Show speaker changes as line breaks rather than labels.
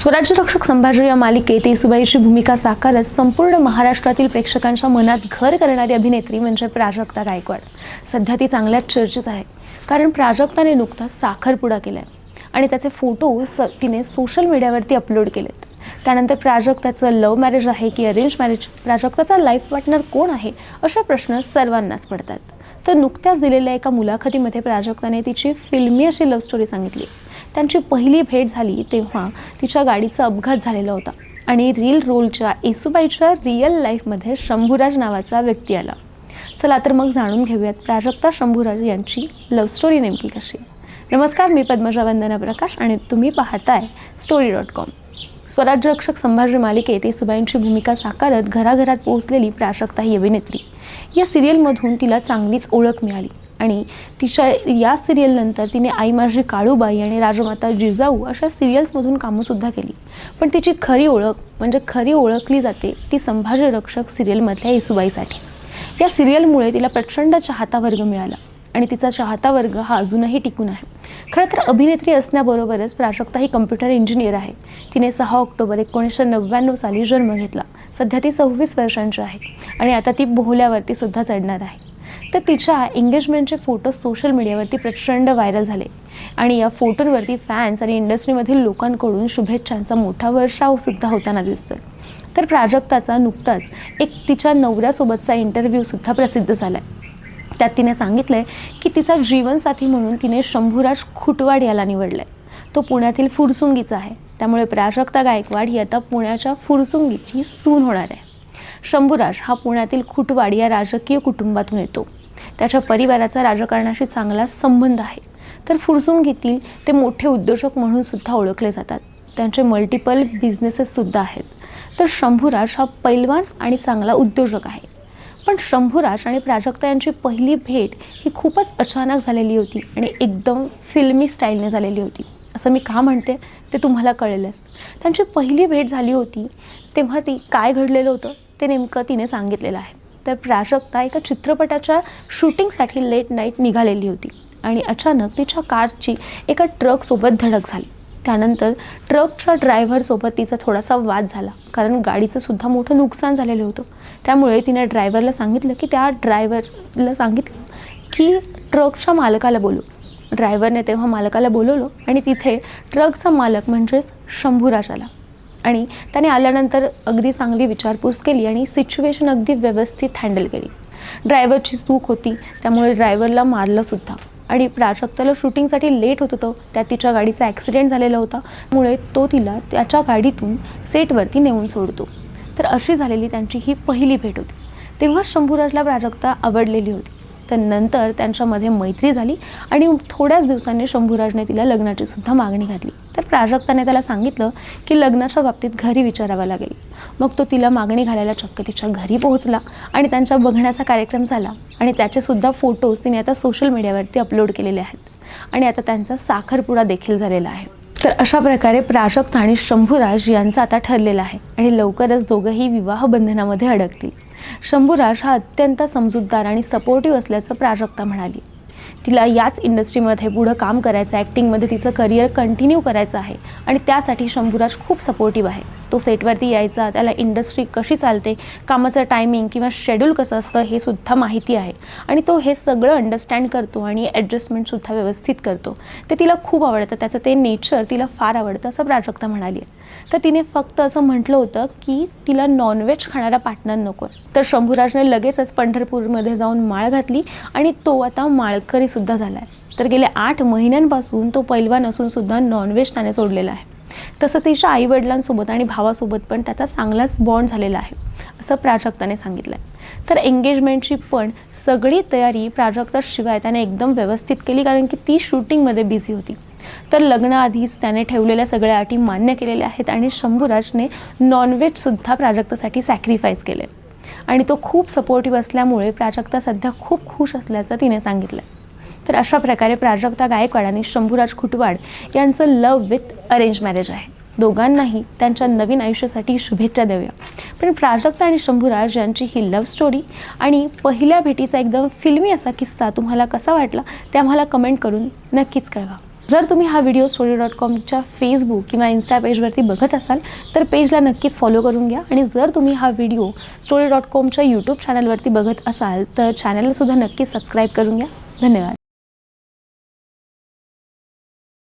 स्वराज्य रक्षक संभाजी या मालिकेत येसुबाईची भूमिका साकारत संपूर्ण महाराष्ट्रातील प्रेक्षकांच्या मनात घर करणारी अभिनेत्री म्हणजे प्राजक्ता गायकवाड. सध्या ती चांगल्याच चर्चेत आहे. कारण प्राजक्ताने नुकताच साखरपुडा केलाय. आणि त्याचे फोटो स तिने सोशल मीडियावरती अपलोड केलेत. त्यानंतर प्राजक्ताचं लव्ह मॅरेज आहे की अरेंज मॅरेज प्राजक्ताचा लाईफ पार्टनर कोण आहे अशा प्रश्न सर्वांनाच पडतात. तर नुकत्याच दिलेल्या एका मुलाखतीमध्ये प्राजक्ताने तिची फिल्मी अशी लव्ह स्टोरी सांगितली. त्यांची पहिली भेट झाली तेव्हा तिच्या गाडीचा अपघात झालेला होता आणि रील रोलच्या येसुबाईच्या रिअल लाईफमध्ये शंभूराज नावाचा व्यक्ती आला. चला तर मग जाणून घेऊयात प्राजक्ता शंभूराज यांची लव्ह स्टोरी नेमकी कशी? नमस्कार मी पद्मजा वंदना प्रकाश आणि तुम्ही पाहताय स्टोरी डॉट कॉम स्वराज्य रक्षक संभाजी मालिकेत येसुबाईंची भूमिका साकारत घराघरात पोहोचलेली प्राशक्ता ही अभिनेत्री. या सिरियलमधून तिला चांगलीच ओळख मिळाली आणि तिच्या या सिरियलनंतर तिने आई माझी काळूबाई आणि राजमाता जिजाऊ अशा सिरियल्समधून कामंसुद्धा केली. पण तिची खरी ओळख म्हणजे खरी ओळखली जाते ती संभाजी रक्षक सिरियलमधल्या येसुबाईसाठीच. या सिरियलमुळे तिला प्रचंड चाहता वर्ग मिळाला. आणि तिचा चाहता वर्ग हा अजूनही टिकून आहे. खरं तर अभिनेत्री असण्याबरोबरच प्राजक्ता ही कम्प्युटर इंजिनियर आहे. तिने सहा ऑक्टोबर एकोणीसशे नव्याण्णव साली जन्म घेतला. सध्या ती सव्वीस वर्षांची आहे आणि आता ती बोहल्यावरती सुद्धा चढणार आहे. तर तिच्या एंगेजमेंटचे फोटो सोशल मीडियावरती प्रचंड व्हायरल झाले आणि या फोटोंवरती फॅन्स आणि इंडस्ट्रीमधील लोकांकडून शुभेच्छांचा मोठा वर्षाव सुद्धा होताना दिसतोय. तर प्राजक्ताचा नुकताच एक तिच्या नवऱ्यासोबतचा इंटरव्ह्यूसुद्धा प्रसिद्ध झाला आहे त्यात तिने सांगितलं आहे की तिचा जीवनसाथी म्हणून तिने शंभूराज खुटवाड याला निवडलं आहे तो पुण्यातील फुरसुंगीचा आहे. त्यामुळे प्राजक्ता गायकवाड ही आता पुण्याच्या फुरसुंगीची सून होणार आहे. शंभूराज हा पुण्यातील खुटवाड या राजकीय कुटुंबातून येतो. त्याच्या परिवाराचा राजकारणाशी चांगला संबंध आहे. तर फुरसुंगीतील ते मोठे उद्योजक म्हणून सुद्धा ओळखले जातात. त्यांचे मल्टिपल बिझनेसेससुद्धा आहेत. तर शंभूराज हा पैलवान आणि चांगला उद्योजक आहे. पण शंभूराज आणि प्राजक्ता यांची पहिली भेट ही खूपच अचानक झालेली होती आणि एकदम फिल्मी स्टाईलने झालेली होती. असं मी का म्हणते ते तुम्हाला कळेलच. त्यांची पहिली भेट झाली होती तेव्हा ती काय घडलेलं होतं ते नेमकं तिने सांगितलेलं आहे. तर प्राजक्ता एका चित्रपटाच्या शूटिंगसाठी लेट नाईट निघालेली होती आणि अचानक तिच्या कारची एका ट्रकसोबत धडक झाली. त्यानंतर ट्रकच्या ड्रायव्हरसोबत तिचा थोडासा वाद झाला. कारण गाडीचं सुद्धा मोठं नुकसान झालेलं होतं. त्यामुळे तिने ड्रायव्हरला सांगितलं की त्या ड्रायव्हरला सांगितलं की ट्रकच्या मालकाला बोलू ड्रायव्हरने तेव्हा मालकाला बोलवलं आणि तिथे ट्रकचा मालक म्हणजेच शंभूराज आला आणि त्याने आल्यानंतर अगदी चांगली विचारपूस केली आणि सिच्युएशन अगदी व्यवस्थित हँडल केली. ड्रायव्हरची चूक होती त्यामुळे ड्रायव्हरला मारलंसुद्धा आणि प्राजक्ताला शूटिंगसाठी लेट होत होतं. त्यात तिच्या गाडीचा ॲक्सिडेंट झालेला होता. त्यामुळे तो तिला त्याच्या गाडीतून सेटवरती नेऊन सोडतो. तर अशी झालेली त्यांची ही पहिली भेट होती. तेव्हा शंभूराजला प्राजक्ता आवडलेली होती. तर नंतर त्यांच्यामध्ये मैत्री झाली आणि थोड्याच दिवसांनी शंभूराजने तिला लग्नाची सुद्धा मागणी घातली. तर प्राजक्ताने त्याला सांगितलं की लग्नाच्या बाबतीत घरी विचारावं लागेल. मग तो तिला मागणी घालायला चक्क तिच्या घरी पोहोचला आणि त्यांच्या बघण्याचा कार्यक्रम झाला आणि त्याचेसुद्धा फोटोज तिने आता सोशल मीडियावरती अपलोड केलेले आहेत. आणि आता त्यांचा साखरपुडा देखील झालेला आहे. तर अशा प्रकारे प्राजक्ता आणि शंभूराज यांचं आता ठरलेलं आहे आणि लवकरच दोघंही विवाह बंधनामध्ये अडकतील. शंभूराज हा अत्यंत समजूतदार आणि सपोर्टिव्ह असल्याचं प्राजक्ता म्हणाली. तिला याच इंडस्ट्रीमध्ये पुढं काम करायचं आहे ॲक्टिंगमध्ये तिचं करिअर कंटिन्यू करायचं आहे. आणि त्यासाठी शंभूराज खूप सपोर्टिव्ह आहे. तो सेटवरती यायचा त्याला इंडस्ट्री कशी चालते कामाचं टायमिंग किंवा शेड्यूल कसं असतं हे सुद्धा माहिती आहे. आणि तो हे सगळं अंडरस्टँड करतो आणि ॲडजस्टमेंटसुद्धा व्यवस्थित करतो. ते तिला खूप आवडतं. त्याचं ते नेचर तिला फार आवडतं असं प्राजक्ता म्हणाली आहे. तर तिने फक्त असं म्हटलं होतं की तिला नॉनव्हेज खाणारा पार्टनर नको तर शंभूराजने लगेचच पंढरपूरमध्ये जाऊन माळ घातली आणि तो आता माळकरीसुद्धा झाला आहे तर गेल्या आठ महिन्यांपासून तो पैलवान असून सुद्धा नॉनव्हेज त्याने सोडलेला आहे. तसं तिच्या आईवडिलांसोबत आणि भावासोबत पण त्याचा चांगलाच बॉन्ड झालेला आहे असं प्राजक्ताने सांगितलं आहे तर एंगेजमेंटची पण सगळी तयारी प्राजक्ताशिवाय त्याने एकदम व्यवस्थित केली कारण की ती शूटिंगमध्ये बिझी होती. तर लग्नाआधीच त्याने ठेवलेल्या सगळ्या अटी मान्य केलेल्या आहेत आणि शंभूराजने नॉनव्हेजसुद्धा प्राजक्तासाठी सॅक्रिफाईस केले आणि तो खूप सपोर्टिव्ह असल्यामुळे प्राजक्ता सध्या खूप खुश असल्याचं तिने सांगितलं तर अशा प्रकारे प्राजक्ता गायकवाड आणि शंभूराज खुटवाड यांचं लव विथ अरेंज मॅरेज आहे. दोघांनाही त्यांच्या नवीन आयुष्यासाठी शुभेच्छा देऊया. पण प्राजक्ता आणि शंभूराज यांची ही लव्ह स्टोरी आणि पहिल्या भेटीचा एकदम फिल्मी असा किस्सा तुम्हाला कसा वाटला ते आम्हाला कमेंट करून नक्कीच कळवा. जर तुम्ही हा व्हिडिओ स्टोरी डॉट कॉमच्या फेसबुक किंवा इन्स्टा पेजवरती बघत असाल तर पेजला नक्कीच फॉलो करून घ्या. आणि जर तुम्ही हा व्हिडिओ स्टोरी डॉट कॉमच्या यूट्यूब चॅनलवरती बघत असाल तर चॅनलसुद्धा नक्कीच सबस्क्राईब करून घ्या. धन्यवाद.